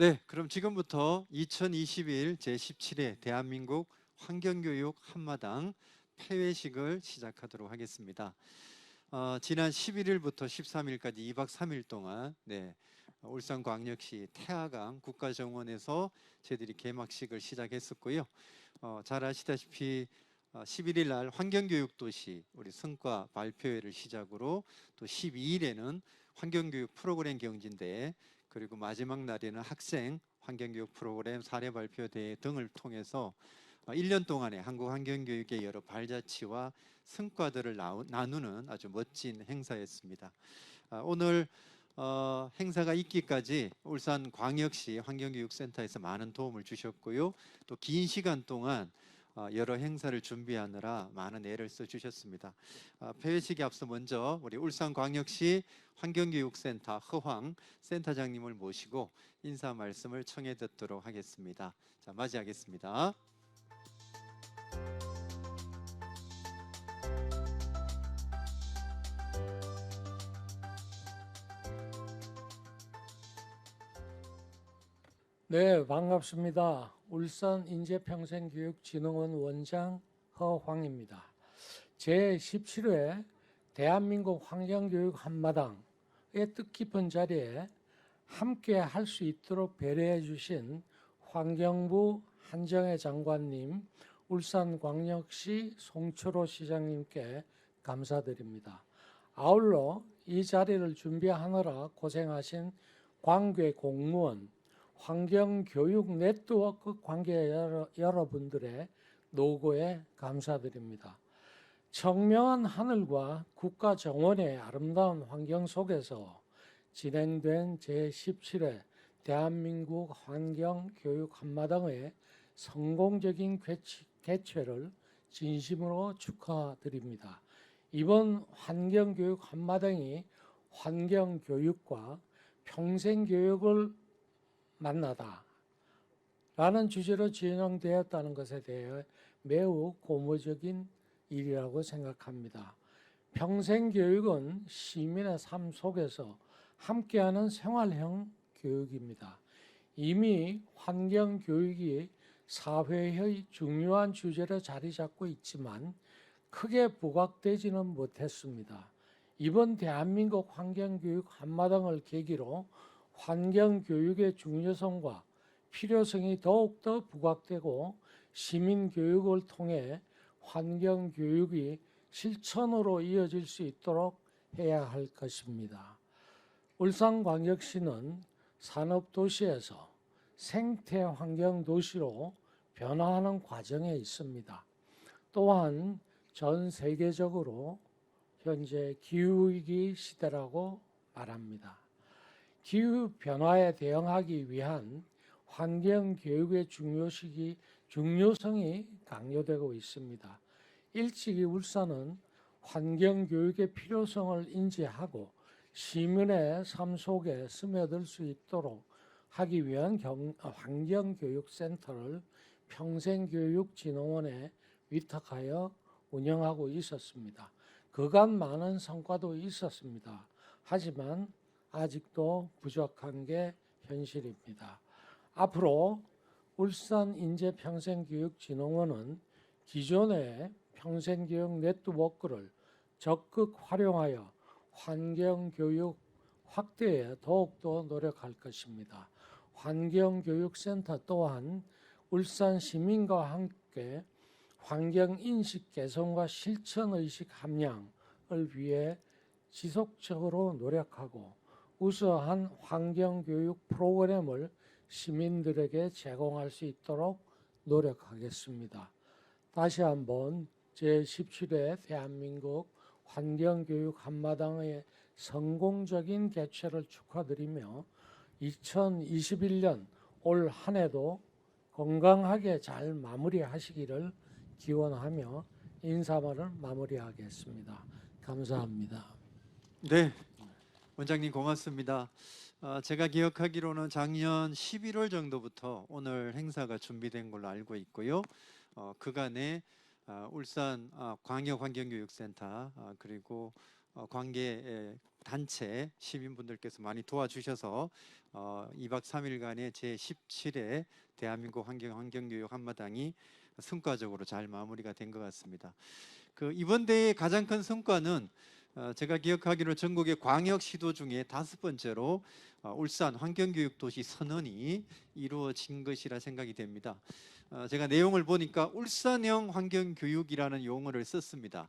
네, 그럼 지금부터 2021 제17회 대한민국 환경교육 한마당 폐회식을 시작하도록 하겠습니다. 어, 지난 11일부터 13일까지 2박 3일 동안 네, 울산광역시 태화강 국가정원에서 저희들이 개막식을 시작했었고요. 어, 잘 아시다시피 어, 11일 날 환경교육도시 우리 성과 발표회를 시작으로 또 12일에는 환경교육 프로그램 경진대회 그리고 마지막 날에는 학생 환경교육 프로그램 사례 발표 대회 등을 통해서 어, 1년 동안의 한국 환경교육의 여러 발자취와 성과들을 나누는 아주 멋진 행사였습니다. 아, 오늘 어, 행사가 있기까지 울산 광역시 환경교육센터에서 많은 도움을 주셨고요. 또 긴 시간 동안 어, 여러 행사를 준비하느라 많은 애를 써 주셨습니다. 아, 폐회식에 앞서 먼저 우리 울산광역시 환경교육센터 허황 센터장님을 모시고 인사 말씀을 청해 듣도록 하겠습니다. 자, 맞이하겠습니다. 네, 반갑습니다. 울산 인재평생교육진흥원 원장 허황입니다. 제17회 대한민국 환경교육 한마당의 뜻깊은 자리에 함께 할 수 있도록 배려해 주신 환경부 한정혜 장관님, 울산광역시 송철호 시장님께 감사드립니다. 아울러 이 자리를 준비하느라 고생하신 관계 공무원, 환경교육 네트워크 관계 여러, 여러분들의 노고에 감사드립니다. 청명한 하늘과 국가 정원의 아름다운 환경 속에서 진행된 제17회 대한민국 환경교육 한마당의 성공적인 개최, 개최를 진심으로 축하드립니다. 이번 환경교육 한마당이 환경교육과 평생교육을 만나다 라는 주제로 진행되었다는 것에 대해 매우 고무적인 일이라고 생각합니다. 평생 교육은 시민의 삶 속에서 함께하는 생활형 교육입니다. 이미 환경 교육이 사회의 중요한 주제로 자리 잡고 있지만 크게 부각되지는 못했습니다. 이번 대한민국 환경교육 한마당을 계기로 환경 교육의 중요성과 필요성이 더욱더 부각되고 시민 교육을 통해 환경 교육이 실천으로 이어질 수 있도록 해야 할 것입니다. 울산광역시는 산업도시에서 생태 환경 도시로 변화하는 과정에 있습니다. 또한 전 세계적으로 현재 기후위기 시대라고 말합니다. 기후 변화에 대응하기 위한 환경 교육의 중요식이 중요성이 강조되고 있습니다. 일찍이 울산은 환경 교육의 필요성을 인지하고 시민의 삶 속에 스며들 수 있도록 하기 위한 경, 환경 교육 센터를 평생교육진흥원에 위탁하여 운영하고 있었습니다. 그간 많은 성과도 있었습니다. 하지만 아직도 부족한 게 현실입니다. 앞으로 울산 인재 평생교육진흥원은 기존의 평생교육 네트워크를 적극 활용하여 환경교육 확대에 더욱더 노력할 것입니다. 환경교육센터 또한 울산 시민과 함께 환경인식 개선과 실천의식 함양을 위해 지속적으로 노력하고 우수한 환경교육 프로그램을 시민들에게 제공할 수 있도록 노력하겠습니다. 다시 한번 제17회 대한민국 환경교육 한마당의 성공적인 개최를 축하드리며 2021년 올 한 해도 건강하게 잘 마무리하시기를 기원하며 인사말을 마무리하겠습니다. 감사합니다. 네, 원장님 고맙습니다. 어, 제가 기억하기로는 작년 11월 정도부터 오늘 행사가 준비된 걸로 알고 있고요. 어, 그간에 아, 울산 아, 광역환경교육센터 아, 그리고 어, 관계 에, 단체 시민분들께서 많이 도와주셔서 어, 2박 3일간의 제 17회 대한민국 환경 환경교육 한마당이 성과적으로 잘 마무리가 된 것 같습니다. 그 이번 대회의 가장 큰 성과는 어, 제가 기억하기로 전국의 광역 시도 중에 다섯 번째로 어, 울산 환경교육도시 선언이 이루어진 것이라 생각이 됩니다. 어, 제가 내용을 보니까 울산형 환경교육이라는 용어를 썼습니다.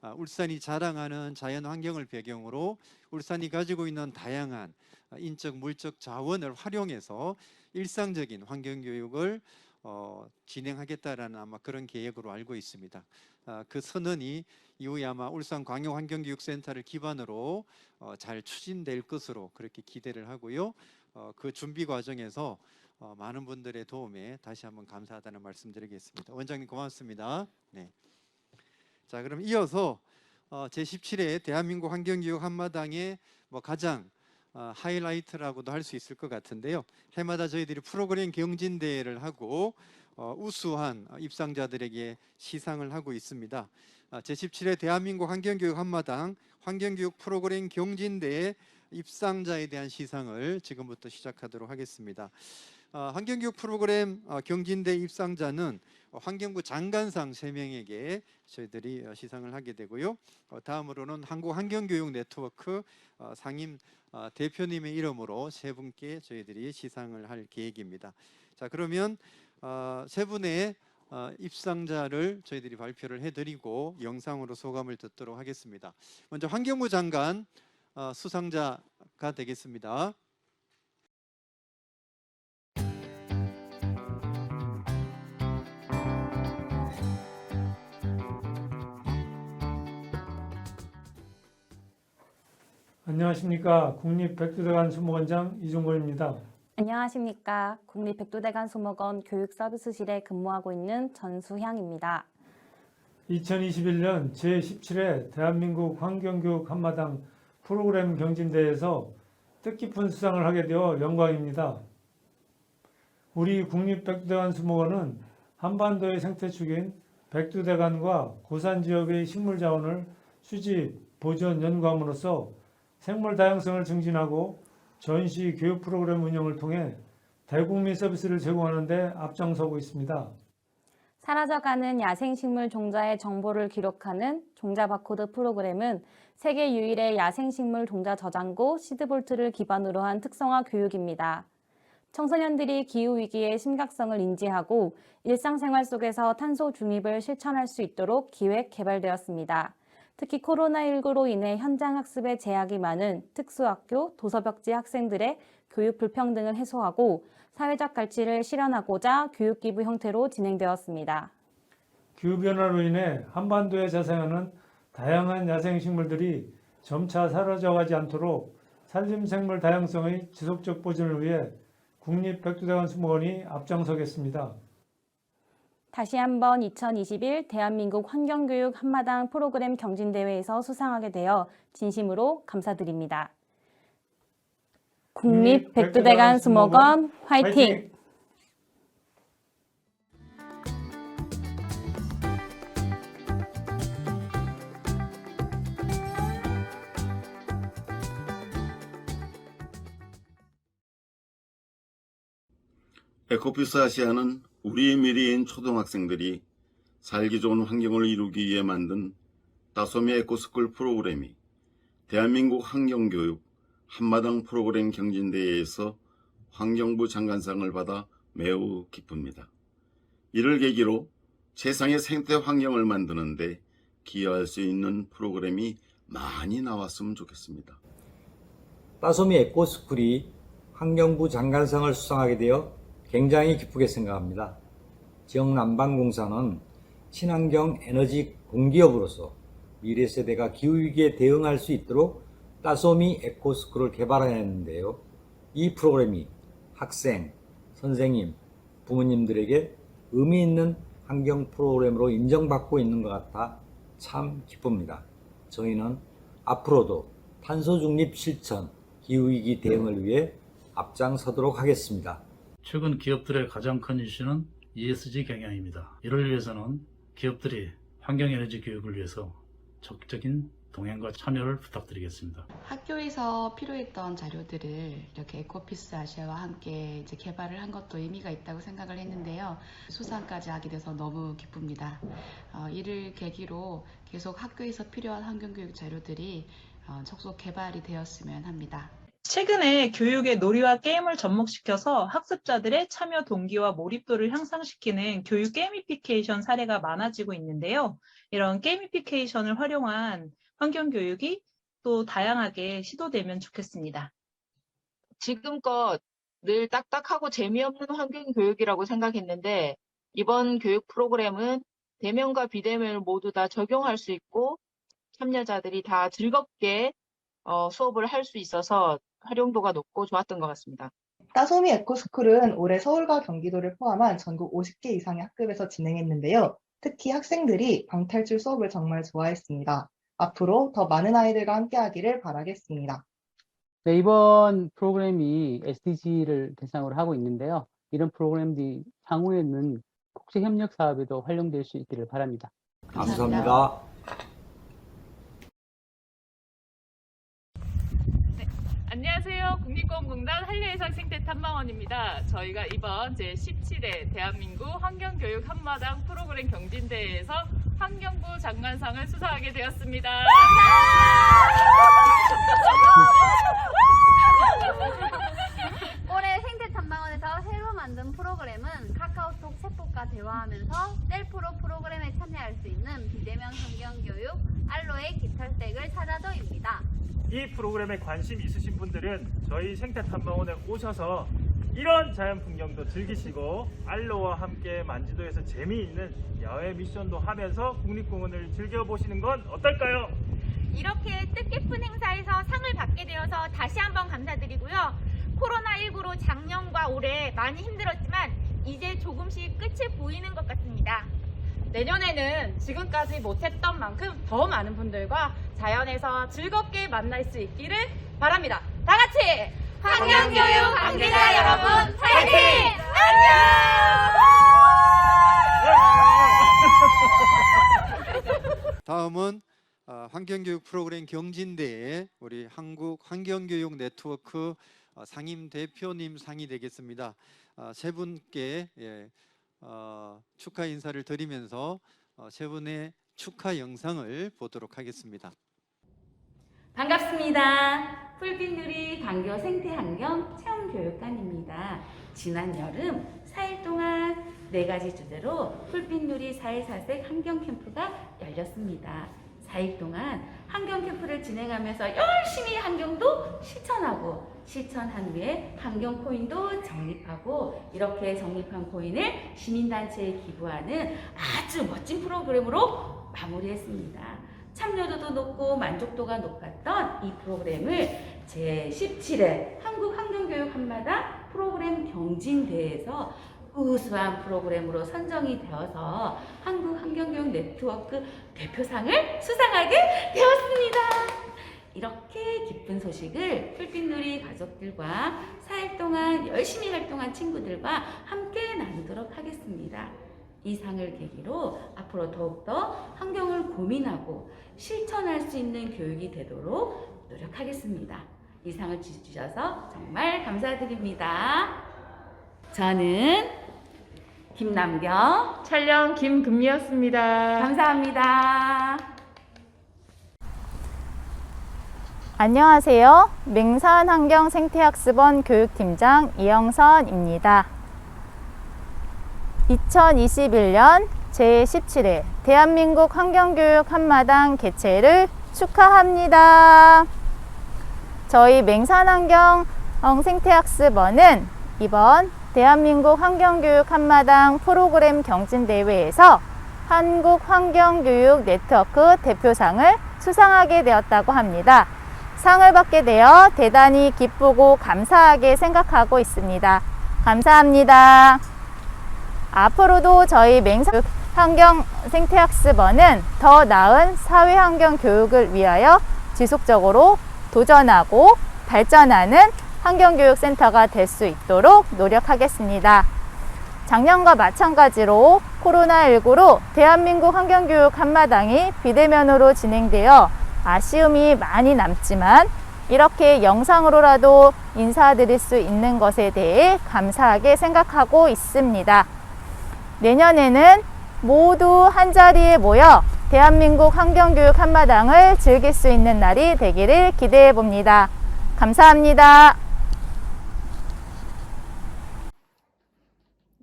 아, 울산이 자랑하는 자연 환경을 배경으로 울산이 가지고 있는 다양한 아, 인적 물적 자원을 활용해서 일상적인 환경 교육을 어, 진행하겠다라는 아마 그런 계획으로 알고 있습니다. 아, 그 선언이 이후에 아마 울산 광역환경교육센터를 기반으로 어, 잘 추진될 것으로 그렇게 기대를 하고요. 어, 그 준비 과정에서 어, 많은 분들의 도움에 다시 한번 감사하다는 말씀드리겠습니다. 원장님 고맙습니다. 네. 자, 그럼 이어서 어, 제 17회 대한민국 환경교육 한마당의 뭐 가장 어, 하이라이트라고도 할 수 있을 것 같은데요. 해마다 저희들이 프로그램 경진 대회를 하고 어, 우수한 어, 입상자들에게 시상을 하고 있습니다. 아, 제17회 대한민국 환경교육 한마당 환경교육 프로그램 경진 대회 입상자에 대한 시상을 지금부터 시작하도록 하겠습니다. 어, 환경교육 프로그램 어, 경진대 입상자는 어, 환경부 장관상 3명에게 저희들이 어, 시상을 하게 되고요. 어, 다음으로는 한국환경교육 네트워크 어, 상임 어, 대표님의 이름으로 세 분께 저희들이 시상을 할 계획입니다. 자 그러면 어, 세 분의 어, 입상자를 저희들이 발표를 해드리고 영상으로 소감을 듣도록 하겠습니다. 먼저 환경부 장관 어, 수상자가 되겠습니다. 안녕하십니까 국립백두대간 수목원장 이종걸입니다. 안녕하십니까. 국립백두대간 수목원 교육서비스실에 근무하고 있는 전수향입니다. 2021년 제17회 대한민국 환경교육 한마당 프로그램 경진대회에서 뜻깊은 수상을 하게 되어 영광입니다. 우리 국립백두대간 수목원은 한반도의 생태축인 백두대간과 고산 지역의 식물 자원을 수집, 보존, 연구함으로써 생물 다양성을 증진하고 전시 교육 프로그램 운영을 통해 대국민 서비스를 제공하는 데 앞장서고 있습니다. 사라져가는 야생식물 종자의 정보를 기록하는 종자 바코드 프로그램은 세계 유일의 야생식물 종자 저장고 시드볼트를 기반으로 한 특성화 교육입니다. 청소년들이 기후위기의 심각성을 인지하고 일상생활 속에서 탄소 중립을 실천할 수 있도록 기획 개발되었습니다. 특히 코로나19로 인해 현장 학습에 제약이 많은 특수학교, 도서벽지 학생들의 교육 불평등을 해소하고 사회적 가치를 실현하고자 교육기부 형태로 진행되었습니다. 기후변화로 인해 한반도에 자생하는 다양한 야생식물들이 점차 사라져가지 않도록 산림생물 다양성의 지속적 보존을 위해 국립백두대간 수목원이 앞장서겠습니다. 다시 한번 2021 대한민국 환경교육 한마당 프로그램 경진대회에서 수상하게 되어 진심으로 감사드립니다. 국립 백두대간 수목원 화이팅! 에코피스 아시아는 우리의 미래인 초등학생들이 살기 좋은 환경을 이루기 위해 만든 다소미 에코스쿨 프로그램이 대한민국 환경교육 한마당 프로그램 경진대회에서 환경부 장관상을 받아 매우 기쁩니다. 이를 계기로 세상의 생태 환경을 만드는데 기여할 수 있는 프로그램이 많이 나왔으면 좋겠습니다. 따소미 에코스쿨이 환경부 장관상을 수상하게 되어 굉장히 기쁘게 생각합니다. 지역 난방공사는 친환경 에너지 공기업으로서 미래 세대가 기후위기에 대응할 수 있도록 따소미 에코스쿨을 개발하였는데요. 이 프로그램이 학생, 선생님, 부모님들에게 의미 있는 환경 프로그램으로 인정받고 있는 것 같아 참 기쁩니다. 저희는 앞으로도 탄소 중립 실천, 기후위기 대응을 위해 앞장서도록 하겠습니다. 최근 기업들의 가장 큰 이슈는 ESG 경영입니다. 이를 위해서는 기업들이 환경에너지 교육을 위해서 적극적인 동행과 참여를 부탁드리겠습니다. 학교에서 필요했던 자료들을 이렇게 에코피스 아시아와 함께 이제 개발을 한 것도 의미가 있다고 생각을 했는데요. 수상까지 하게 돼서 너무 기쁩니다. 어, 이를 계기로 계속 학교에서 필요한 환경교육 자료들이 어, 속속 개발이 되었으면 합니다. 최근에 교육의 놀이와 게임을 접목시켜서 학습자들의 참여 동기와 몰입도를 향상시키는 교육 게이미피케이션 사례가 많아지고 있는데요. 이런 게이미피케이션을 활용한 환경교육이 또 다양하게 시도되면 좋겠습니다. 지금껏 늘 딱딱하고 재미없는 환경 교육이라고 생각했는데 이번 교육 프로그램은 대면과 비대면을 모두 다 적용할 수 있고 참여자들이 다 즐겁게 어, 수업을 할 수 있어서 활용도가 높고 좋았던 것 같습니다. 따소미 에코스쿨은 올해 서울과 경기도를 포함한 전국 50개 이상의 학급에서 진행했는데요. 특히 학생들이 방탈출 수업을 정말 좋아했습니다. 앞으로 더 많은 아이들과 함께하기를 바라겠습니다. 네, 이번 프로그램이 SDG를 대상으로 하고 있는데요. 이런 프로그램들이 향후에는 국제 협력 사업에도 활용될 수 있기를 바랍니다. 감사합니다. 안녕하세요. 국립공원공단 한려해상 생태탐방원입니다. 저희가 이번 제17회 대한민국 환경교육 한마당 프로그램 경진대회에서 환경부 장관상을 수상하게 되었습니다. 올해 생태탐방원에서 새로 만든 프로그램은 카카오톡 챗봇과 대화하면서 셀프로 프로그램에 참여할 수 있는 비대면 환경교육 알로의 깃털백을 찾아도입니다. 이 프로그램에 관심 있으신 분들은 저희 생태탐방원에 오셔서 이런 자연 풍경도 즐기시고 알로와 함께 만지도에서 재미있는 야외 미션도 하면서 국립공원을 즐겨보시는 건 어떨까요? 이렇게 뜻깊은 행사에서 상을 받게 되어서 다시 한번 감사드리고요. 코로나19로 작년과 올해 많이 힘들었지만 이제 조금씩 끝이 보이는 것 같습니다. 내년에는 지금까지 못했던 만큼 더 많은 분들과 자연에서 즐겁게 만날 수 있기를 바랍니다. 다 같이 환경교육 관계자 여러분 파이팅! 다음은 어, 환경교육 프로그램 경진대회 우리 한국 환경교육 네트워크 어, 상임 대표님 상이 되겠습니다. 어, 세 분께 예, 어, 축하 인사를 드리면서 어, 세 분의 축하 영상을 보도록 하겠습니다. 반갑습니다. 풀빛누리 강교 생태환경 체험교육관입니다. 지난 여름 4일 동안 네 가지 주제로 풀빛누리 4.14색 환경 캠프가 열렸습니다. 4일 동안 환경 캠프를 진행하면서 열심히 환경도 실천하고 실천한 후에 환경 코인도 적립하고 이렇게 적립한 코인을 시민단체에 기부하는 아주 멋진 프로그램으로 마무리했습니다. 참여도도 높고 만족도가 높았던 이 프로그램을 제17회 한국환경교육 한마당 프로그램 경진대회에서 우수한 프로그램으로 선정이 되어서 한국환경교육 네트워크 대표상을 수상하게 되었습니다. 이렇게 기쁜 소식을 풀빛놀이 가족들과 4일 동안 열심히 활동한 친구들과 함께 나누도록 하겠습니다. 이 상을 계기로 앞으로 더욱더 환경을 고민하고 실천할 수 있는 교육이 되도록 노력하겠습니다. 이 상을 주셔서 정말 감사드립니다. 저는 김남경 촬영 김금미였습니다. 감사합니다. 안녕하세요. 맹산환경생태학습원 교육팀장 이영선입니다. 2021년 제17회 대한민국 환경교육 한마당 개최를 축하합니다. 저희 맹산환경 생태학습원은 이번 대한민국 환경교육 한마당 프로그램 경진대회에서 한국환경교육 네트워크 대표상을 수상하게 되었다고 합니다. 상을 받게 되어 대단히 기쁘고 감사하게 생각하고 있습니다. 감사합니다. 앞으로도 저희 맹산 환경 생태학습원은 더 나은 사회 환경 교육을 위하여 지속적으로 도전하고 발전하는 환경교육센터가 될 수 있도록 노력하겠습니다. 작년과 마찬가지로 코로나19로 대한민국 환경교육 한마당이 비대면으로 진행되어 아쉬움이 많이 남지만 이렇게 영상으로라도 인사드릴 수 있는 것에 대해 감사하게 생각하고 있습니다. 내년에는 모두 한자리에 모여 대한민국 환경교육 한마당을 즐길 수 있는 날이 되기를 기대해 봅니다. 감사합니다.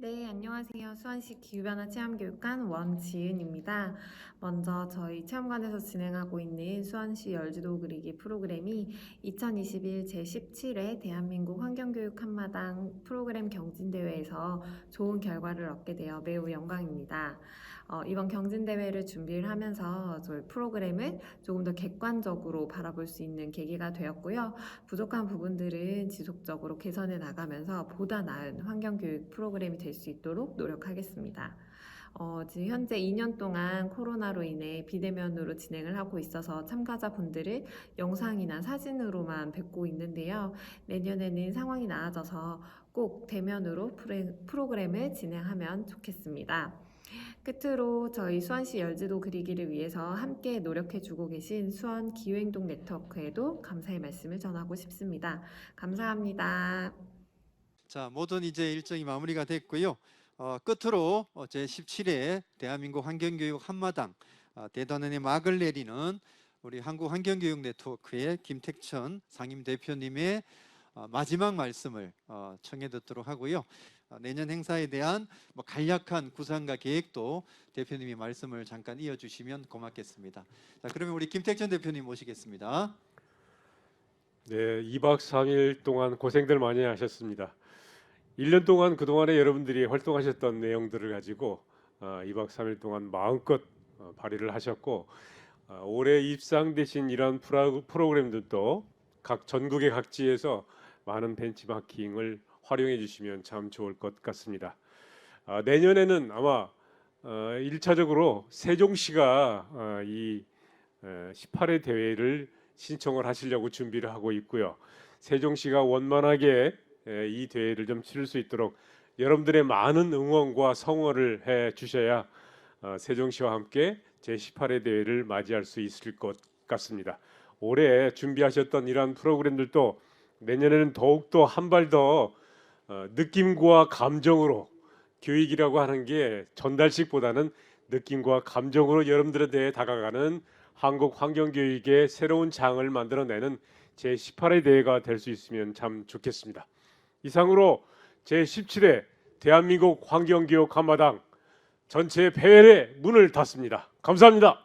네, 안녕하세요. 수원시 기후변화 체험교육관 원지은입니다. 먼저 저희 체험관에서 진행하고 있는 수원시 열지도 그리기 프로그램이 2021 제17회 대한민국 환경교육 한마당 프로그램 경진대회에서 좋은 결과를 얻게 되어 매우 영광입니다. 어, 이번 경진대회를 준비를 하면서 저희 프로그램을 조금 더 객관적으로 바라볼 수 있는 계기가 되었고요. 부족한 부분들은 지속적으로 개선해 나가면서 보다 나은 환경교육 프로그램이 될 수 있도록 노력하겠습니다. 어, 지금 현재 2년 동안 코로나로 인해 비대면으로 진행을 하고 있어서 참가자분들을 영상이나 사진으로만 뵙고 있는데요. 내년에는 상황이 나아져서 꼭 대면으로 프로그램을 진행하면 좋겠습니다. 끝으로 저희 수원시 열지도 그리기를 위해서 함께 노력해주고 계신 수원 기후행동 네트워크에도 감사의 말씀을 전하고 싶습니다. 감사합니다. 자, 모든 이제 일정이 마무리가 됐고요. 어, 끝으로 어, 제 17회 대한민국 환경교육 한마당 어, 대단원의 막을 내리는 우리 한국 환경교육 네트워크의 김택천 상임 대표님의 어, 마지막 말씀을 어, 청해 듣도록 하고요. 어, 내년 행사에 대한 뭐 간략한 구상과 계획도 대표님이 말씀을 잠깐 이어주시면 고맙겠습니다. 자, 그러면 우리 김택천 대표님 모시겠습니다. 네, 2박 3일 동안 고생들 많이 하셨습니다. 1년 동안 그동안에 여러분들이 활동하셨던 내용들을 가지고 어, 2박 3일 동안 마음껏 어, 발휘를 하셨고 어, 올해 입상되신 이런 프로그램들도 각 전국의 각지에서 많은 벤치마킹을 활용해 주시면 참 좋을 것 같습니다. 아, 내년에는 아마 어, 1차적으로 세종시가 어, 이 어, 18회 대회를 신청을 하시려고 준비를 하고 있고요. 세종시가 원만하게 에, 이 대회를 좀 치를 수 있도록 여러분들의 많은 응원과 성원을 해 주셔야 어, 세종시와 함께 제 18회 대회를 맞이할 수 있을 것 같습니다. 올해 준비하셨던 이러한 프로그램들도 내년에는 더욱더 한 발더 어, 느낌과 감정으로 교육이라고 하는 게 전달식보다는 느낌과 감정으로 여러분들에 대해 다가가는 한국 환경교육의 새로운 장을 만들어내는 제 18회 대회가 될 수 있으면 참 좋겠습니다. 이상으로 제 17회 대한민국 환경교육 한마당 전체 폐회의 문을 닫습니다. 감사합니다.